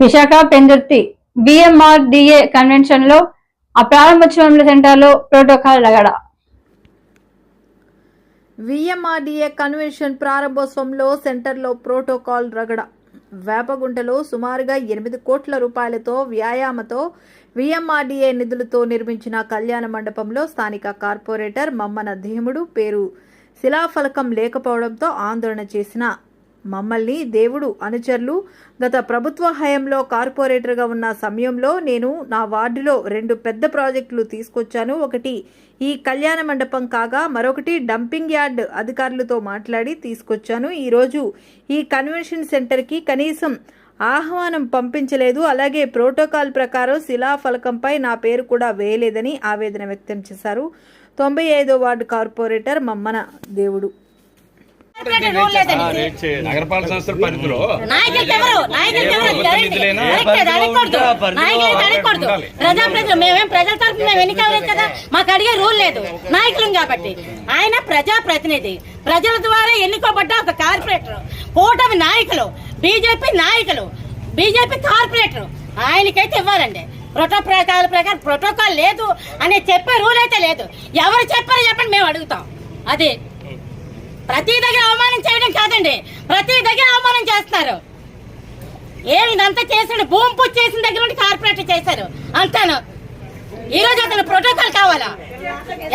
Visakha Pendurthi BMRDA కన్వెన్షన్లో ఆ ప్రారంభోత్సవంలో సెంటర్లో ప్రోటోకాల్ లగడ విఎంఆర్డిఏ కన్వెన్షన్ ప్రారంభోత్సవంలో సెంటర్లో ప్రోటోకాల్ రగడ. వేపగుంటలో సుమారుగా ఎనిమిది కోట్ల రూపాయలతో వ్యాయామతో విఎంఆర్డీఏ నిధులతో నిర్మించిన కళ్యాణ మండపంలో స్థానిక కార్పొరేటర్ మమ్మన దేముడు పేరు శిలాఫలకం లేకపోవడంతో ఆందోళన చేసిన మమ్మల్ని దేవుడు అనుచరులు. గత ప్రభుత్వ హయంలో కార్పొరేటర్గా ఉన్న సమయంలో నేను నా వార్డులో రెండు పెద్ద ప్రాజెక్టులు తీసుకొచ్చాను. ఒకటి ఈ కళ్యాణ మండపం కాగా మరొకటి డంపింగ్ యార్డ్ అధికారులతో మాట్లాడి తీసుకొచ్చాను. ఈరోజు ఈ కన్వెన్షన్ సెంటర్కి కనీసం ఆహ్వానం పంపించలేదు. అలాగే ప్రోటోకాల్ ప్రకారం శిలాఫలకంపై నా పేరు కూడా వేయలేదని ఆవేదన వ్యక్తం చేశారు. తొంభై ఐదో వార్డు కార్పొరేటర్ మమ్మన దేవుడు. నగరపాలక సంస్థల పరిధిలో ప్రజాప్రతినిధులు మేమేం ప్రజల తరఫున మేము ఎన్నికలేదు కదా మాకు అడిగే రూల్ లేదు నాయకులం కాబట్టి ఆయన ప్రజాప్రతినిధి ప్రజల ద్వారా ఎన్నుకోబడ్డ ఒక కార్పొరేటర్ కూటమి నాయకులు బీజేపీ నాయకులు బీజేపీ కార్పొరేటర్ ఆయనకైతే ఇవ్వాలండి ప్రోటోకాల్ ప్రకారం ప్రోటోకాల్ లేదు అని చెప్పే రూల్ అయితే లేదు ఎవరు చెప్పారో చెప్పండి మేము అడుగుతాం అది ప్రతి దగ్గర అవమానం చేయడం కాదండి. ప్రతి దగ్గర అవమానం చేస్తున్నారు ఏమి ఇదంతా చేసాడు భూమి పూజ చేసిన దగ్గర నుండి కార్పొరేటర్ చేశారు. అంతాను? ఈ రోజు అతను ప్రోటోకాల్ కావాలా?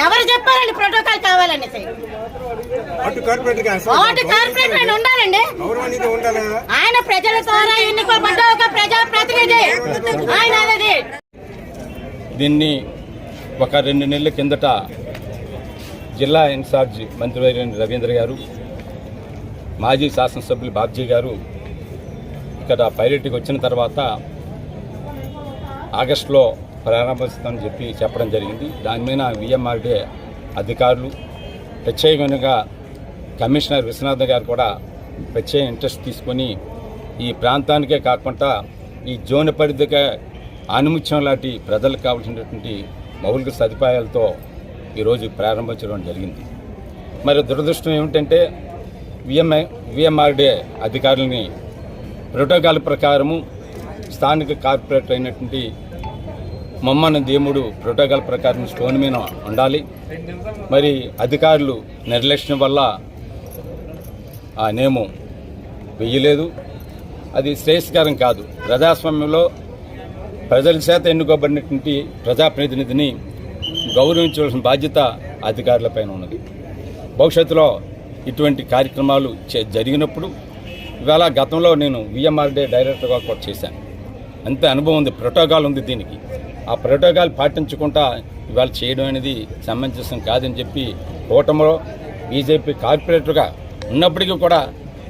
ఎవరు చెప్పారండి ప్రోటోకాల్ కావాలనేసి? అటు కార్పొరేటర్ ఉండాలండి. ఆయన ప్రజల ద్వారా ఎన్నుకోబడ్డ ఒక ప్రజా ప్రతినిధి ఆయన దీన్ని ఒక రెండు నెలల కిందట జిల్లా ఇన్ఛార్జ్ మంత్రివర్యుని రవీంద్ర గారు మాజీ శాసనసభ్యులు బాబ్జీ గారు ఇక్కడ పైలట్కి వచ్చిన తర్వాత ఆగస్టులో ప్రారంభిస్తామని చెప్పి చెప్పడం జరిగింది. దాని మీద విఎంఆర్డే అధికారులు ప్రత్యేకంగా కమిషనర్ విశ్వనాథ్ గారు కూడా ప్రత్యేక ఇంట్రెస్ట్ తీసుకొని ఈ ప్రాంతానికే కాకుండా ఈ జోన్ పరిధిగా ఆనుముత్యం లాంటి ప్రజలకు కావాల్సినటువంటి మౌలిక సదుపాయాలతో ఈరోజు ప్రారంభించడం జరిగింది. మరి దురదృష్టం ఏమిటంటే విఎంఐ విఎంఆర్డే అధికారులని ప్రోటోకాల్ ప్రకారము స్థానిక కార్పొరేటర్ అయినటువంటి మమ్మన దేముడు ప్రోటోకాల్ ప్రకారం స్టోన్ మీద ఉండాలి. మరి అధికారులు నిర్లక్ష్యం వల్ల ఆ నియమం వెయ్యలేదు. అది శ్రేయస్కరం కాదు. ప్రజాస్వామ్యంలో ప్రజల చేత ఎన్నుకోబడినటువంటి ప్రజాప్రతినిధిని గౌరవించవలసిన బాధ్యత అధికారులపైన ఉన్నది. భవిష్యత్తులో ఇటువంటి కార్యక్రమాలు చే- జరిగినప్పుడు ఇవాళ గతంలో నేను విఎంఆర్డే డైరెక్టర్గా కూడా చేశాను. అంతే అనుభవం ఉంది ప్రోటోకాల్ ఉంది దీనికి. ఆ ప్రోటోకాల్ పాటించకుండా ఇవాళ చేయడం అనేది సమంజసం కాదని చెప్పి కూటమిలో బీజేపీ కార్పొరేటర్గా ఉన్నప్పటికీ కూడా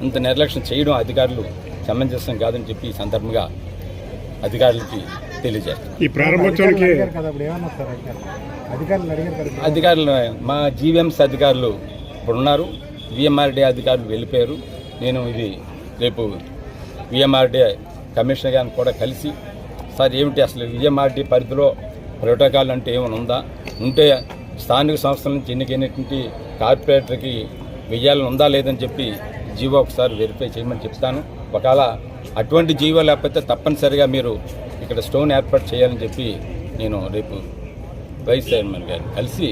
ఇంత నిర్లక్ష్యం చేయడం అధికారులు సమంజసం కాదని చెప్పి ఈ సందర్భంగా అధికారులకి తెలియజేస్తాను ఈ ప్రారంభోత్సవానికి అధికారులు మా జీవీఎంసీ అధికారులు ఇప్పుడు ఉన్నారు విఎంఆర్డీ అధికారులు వెళ్ళిపోయారు. నేను ఇది రేపు విఎంఆర్డీ కమిషనర్ గారిని కూడా కలిసి సార్ ఏమిటి అసలు విఎంఆర్డీ పరిధిలో ప్రోటోకాల్ అంటే ఏమైనా ఉందా? ఉంటే స్థానిక సంస్థల నుంచి ఎన్నికైనటువంటి కార్పొరేటర్కి వెయ్యాలని ఉందా లేదని చెప్పి జీవో ఒకసారి వెరిఫై చేయమని చెప్తాను. ఒకవేళ అటువంటి జీవో లేకపోతే తప్పనిసరిగా మీరు ఇక్కడ స్టోన్ ఏర్పాటు చేయాలని చెప్పి నేను రేపు వైస్ చైర్మన్ గారు కలిసి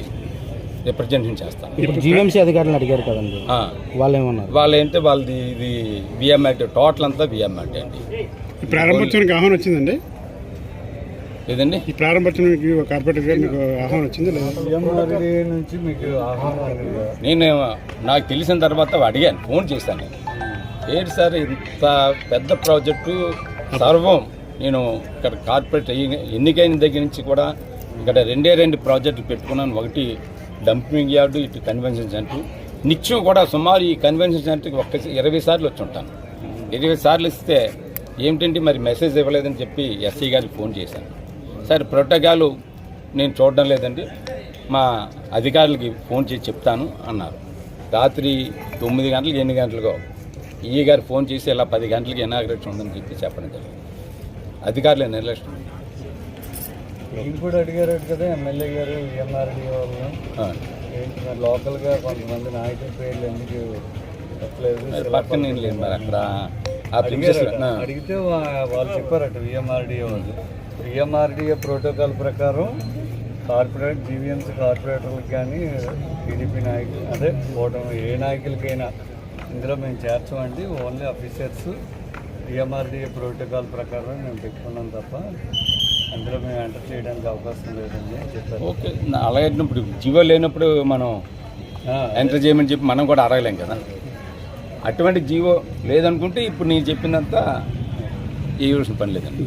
రిప్రజెంటేషన్ చేస్తాను. ఇప్పుడు జీవీఎంసీ అధికారులను అడిగారు కదండి. ఆ, వాళ్ళు ఏమన్నారు? వాళ్ళు ఏంటంటే వాళ్ళది ఇది విఎంఆర్టీ టోటల్ అంతా విఎంఆర్టీ అండి. ఈ ప్రారంభోత్సవానికి ఆహ్వానం వచ్చిందండి? లేదండి ఈ ప్రారంభోత్సవానికి కార్పొరేటర్ మీకు ఆహ్వానం వచ్చింది లేదా? నేను నాకు తెలిసిన తర్వాత అడిగాను ఫోన్ చేశాను నేను. ఏంటి సార్ ఇంత పెద్ద ప్రాజెక్టు సర్వం. నేను ఇక్కడ కార్పొరేట్ అయ్యి- ఎన్నికైన దగ్గర నుంచి కూడా ఇక్కడ రెండే రెండు ప్రాజెక్టులు పెట్టుకున్నాను. ఒకటి డంపింగ్ యార్డు ఇటు కన్వెన్షన్ సెంటర్. నిత్యం కూడా సుమారు ఈ కన్వెన్షన్ సెంటర్కి ఒక్క ఇరవై సార్లు వచ్చి ఉంటాను. ఇరవై సార్లు ఇస్తే ఏమిటంటే మరి మెసేజ్ ఇవ్వలేదని చెప్పి ఎస్సీ గారికి ఫోన్ చేశాను. సార్ ప్రోటోకాల్ నేను చూడడం లేదండి. మా అధికారులకి ఫోన్ చేసి చెప్తాను అన్నారు. రాత్రి తొమ్మిది గంటలకు ఎన్ని గంటలకో ఈ గారు ఫోన్ చేసి ఇలా పది గంటలకి ఇనాగ్రేషన్ ఉందని చెప్పి చెప్పడం జరిగింది. అధికారుల నిర్లక్ష్యం? కూడా అడిగారు కదా ఎమ్మెల్యే గారు ఎంఆర్డీ మరి లోకల్గా కొంతమంది నాయకుల పేర్లు ఎందుకు పక్కన లేను మరి అక్కడ. ఆ. అడిగితే వాళ్ళు చెప్పారట విఎంఆర్డిఏ వాళ్ళు. విఎంఆర్డిఏ ప్రోటోకాల్ ప్రకారం కార్పొరేట్ జీవీఎంసీ కార్పొరేటర్లకు కానీ టీడీపీ నాయకులు అదే ఓటమి ఏ నాయకులకైనా ఇందులో మేము చేర్చమండి. ఓన్లీ ఆఫీసర్స్ విఎంఆర్డిఏ ప్రోటోకాల్ ప్రకారం మేము పెట్టుకున్నాం తప్ప అందులో మేము ఎంటర్ చేయడానికి అవకాశం లేదండి అని చెప్పారు. ఓకే. అలాగే ఇప్పుడు జీవో లేనప్పుడు మనం ఎంటర్ చేయమని చెప్పి మనం కూడా అడగలేం కదా. అటువంటి జీవో లేదనుకుంటే ఇప్పుడు నేను చెప్పినంత చేయవలసిన పని లేదండి.